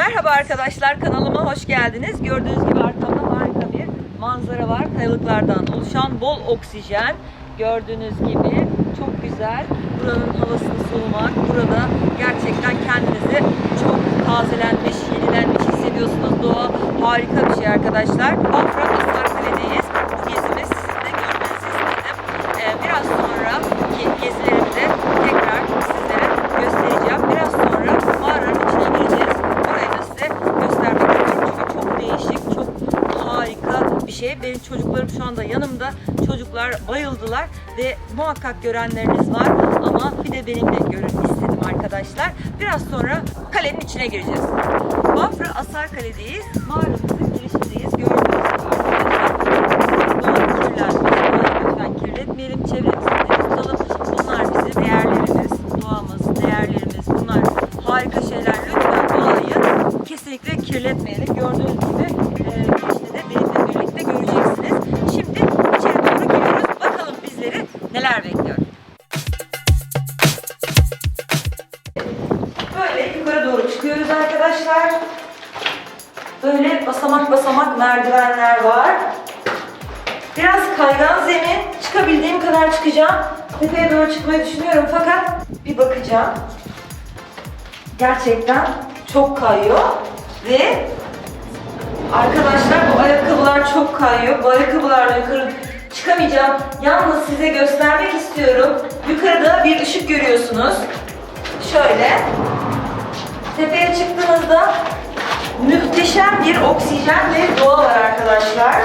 arkadaşlar kanalıma hoş geldiniz. Gördüğünüz gibi arkamda harika bir manzara var. Kayalıklardan oluşan bol oksijen. Gördüğünüz gibi çok güzel. Buranın havasını solumak, burada gerçekten kendinizi çok tazelenmiş, yenilenmiş hissediyorsunuz. Doğa harika bir şey arkadaşlar. Bafra şey. Benim çocuklarım şu anda yanımda. Çocuklar bayıldılar ve muhakkak görenleriniz var ama bir de benimle görün istedim arkadaşlar. Biraz sonra kalenin içine gireceğiz. Bafra Asarkale'deyiz. Mağaramızın girişindeyiz. Merdivenler var. Biraz kaygan zemin. Çıkabildiğim kadar çıkacağım. Tepeye doğru çıkmayı düşünüyorum fakat bir bakacağım. Gerçekten çok kayıyor ve arkadaşlar bu ayakkabılar çok kayıyor. Bu ayakkabılarla yukarı çıkamayacağım. Yalnız size göstermek istiyorum. Yukarıda bir ışık görüyorsunuz. Şöyle. Tepeye çıktığınızda muhteşem bir oksijen ve doğa var arkadaşlar.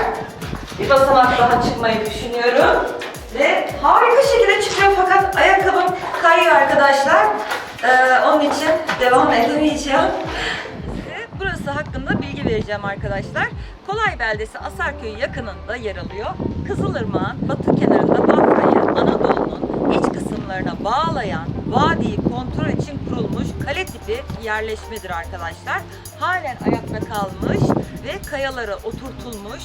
Bir basamak daha çıkmayı düşünüyorum. Ve harika şekilde çıkıyor fakat ayakkabım kayıyor arkadaşlar. Ee, onun için devam edemeyeceğim. Burası hakkında bilgi vereceğim arkadaşlar. Kolay Beldesi Asarköy yakınında yer alıyor. Kızılırmak'ın batı kenarında Bafra'yı Anadolu'nun iç kısımlarına bağlayan vadiyi kontrol için kurulmuş kale tipi yerleşmedir arkadaşlar. Halen ayakta kalmış ve kayalara oturtulmuş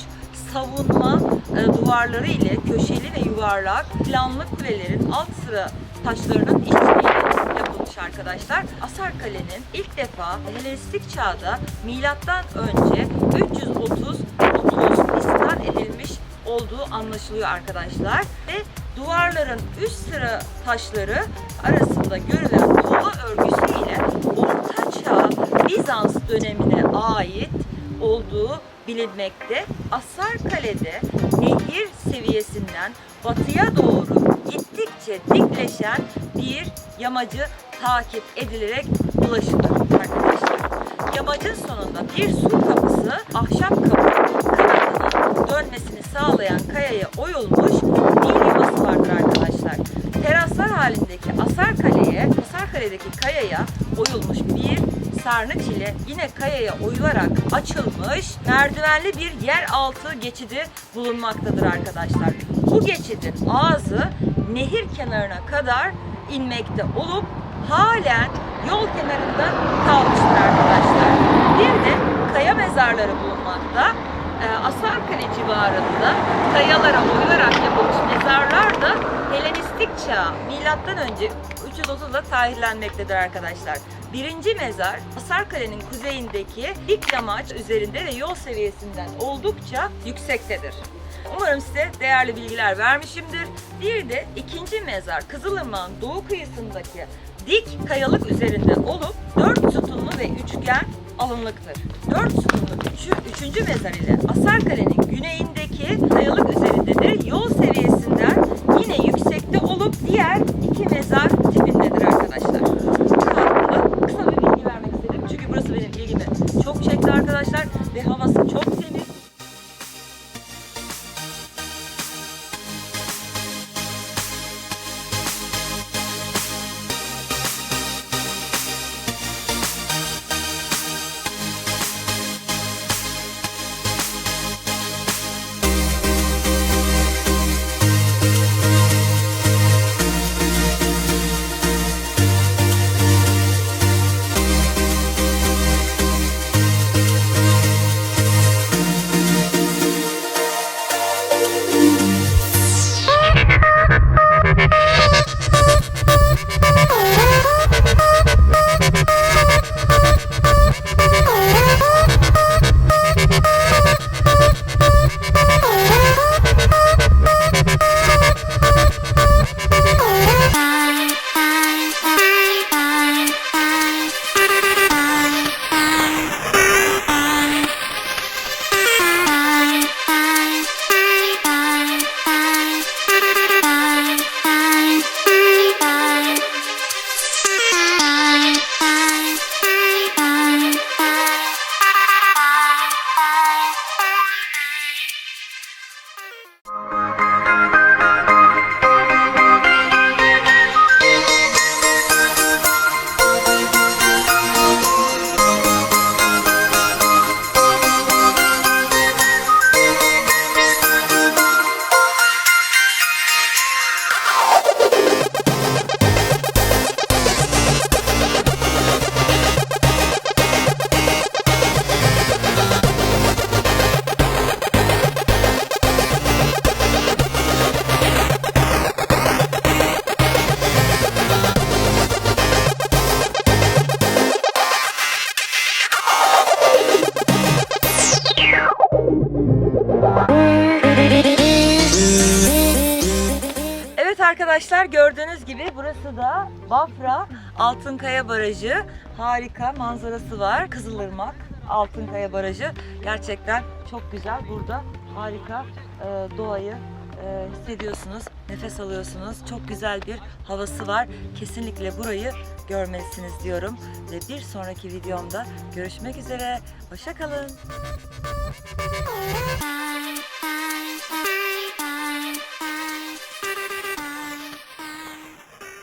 savunma e, duvarları ile köşeli ve yuvarlak planlı kulelerin alt sıra taşlarının işçiliğiyle yapılmış arkadaşlar. Asar Kale'nin ilk defa Helenistik çağda milattan önce 330 30 iskan edilmiş olduğu anlaşılıyor arkadaşlar ve duvarların üst sıra taşları arasında görülen kova örgüsüyle Orta Çağ Bizans dönemine ait olduğu bilinmekte. Asar Kale'de nehir seviyesinden batıya doğru gittikçe dikleşen bir yamacı takip edilerek ulaşılır arkadaşlar. Yamacın sonunda bir su kapısı, ahşap kapı kanadının dönmesini sağlayan kayaya oyulmuş bir yuvası vardır arkadaşlar. Teraslar halindeki Asar Kale'ye, Asar Kale'deki kayaya oyulmuş bir sarnıç ile yine kayaya oyularak açılmış merdivenli bir yeraltı geçidi bulunmaktadır arkadaşlar. Bu geçidin ağzı nehir kenarına kadar inmekte olup halen yol kenarında kalmıştır arkadaşlar. Bir de kaya mezarları bulunmakta. Ee, Asarkale civarında kayalara oyularak yapılmış mezarlar da Helenistik çağ, milattan önce 330'da tarihlenmektedir arkadaşlar. Birinci mezar Asarkale'nin kuzeyindeki dik yamaç üzerinde ve yol seviyesinden oldukça yüksektedir. Umarım size değerli bilgiler vermişimdir. Bir de ikinci mezar Kızılırmak'ın doğu kıyısındaki dik kayalık üzerinde olup dört üçgen alınlıktır. Dört sütunlu üçü, üçüncü mezar ile Asarkale'nin güneyindeki kayalık üzerindedir. Yol seviyesinden yine yüksekte olup diğer iki mezar tipindedir arkadaşlar. Bu hakkında kısa bir bilgi vermek istedim. Çünkü burası benim ilgimi arkadaşlar gördüğünüz gibi burası da Bafra Altınkaya Barajı. Harika manzarası var. Kızılırmak Altınkaya Barajı. Gerçekten çok güzel. Burada harika e, doğayı e, hissediyorsunuz, nefes alıyorsunuz. Çok güzel bir havası var. Kesinlikle burayı görmelisiniz diyorum. Ve bir sonraki videomda görüşmek üzere. Hoşça kalın. Bye.